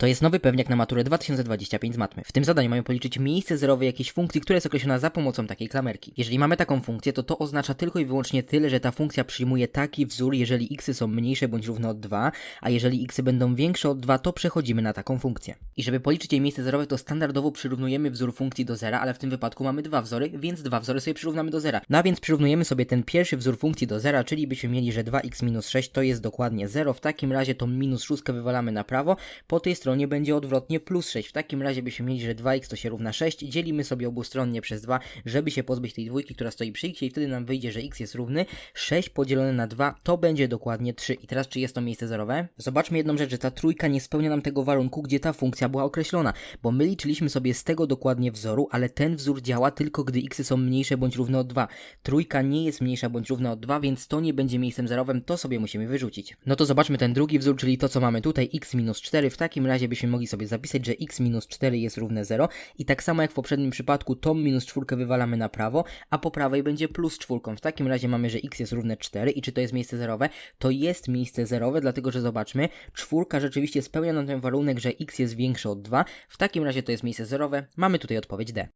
To jest nowy pewniak na maturę 2025 z matmy. W tym zadaniu mamy policzyć miejsce zerowe jakiejś funkcji, która jest określona za pomocą takiej klamerki. Jeżeli mamy taką funkcję, to to oznacza tylko i wyłącznie tyle, że ta funkcja przyjmuje taki wzór, jeżeli xy są mniejsze bądź równe od 2, a jeżeli xy będą większe od 2, to przechodzimy na taką funkcję. I żeby policzyć jej miejsce zerowe, to standardowo przyrównujemy wzór funkcji do zera, ale w tym wypadku mamy dwa wzory, więc dwa wzory sobie przyrównamy do zera. No a więc przyrównujemy sobie ten pierwszy wzór funkcji do zera, czyli byśmy mieli, że 2x minus 6 to jest dokładnie 0. W takim razie tą minus 6 wywalamy na prawo, po tej stronie będzie odwrotnie plus 6. W takim razie byśmy mieli, że 2x to się równa 6, dzielimy sobie obustronnie przez 2, żeby się pozbyć tej dwójki, która stoi przy x i wtedy nam wyjdzie, że x jest równy 6 podzielone na 2 to będzie dokładnie 3. I teraz czy jest to miejsce zerowe? Zobaczmy jedną rzecz, że ta trójka nie spełnia nam tego warunku, gdzie ta funkcja była określona, bo my liczyliśmy sobie z tego dokładnie wzoru, ale ten wzór działa tylko gdy xy są mniejsze bądź równe od 2. Trójka nie jest mniejsza bądź równa od 2, więc to nie będzie miejscem zerowym, to sobie musimy wyrzucić. No to zobaczmy ten drugi wzór, czyli to co mamy tutaj, x minus 4. W takim razie byśmy mogli sobie zapisać, że x minus 4 jest równe 0 i tak samo jak w poprzednim przypadku, tą minus 4 wywalamy na prawo, a po prawej będzie plus 4. W takim razie mamy, że x jest równe 4 i czy to jest miejsce zerowe? To jest miejsce zerowe, dlatego że zobaczmy, czwórka rzeczywiście spełnia nam ten warunek, że x jest większe od 2. W takim razie to jest miejsce zerowe. Mamy tutaj odpowiedź D.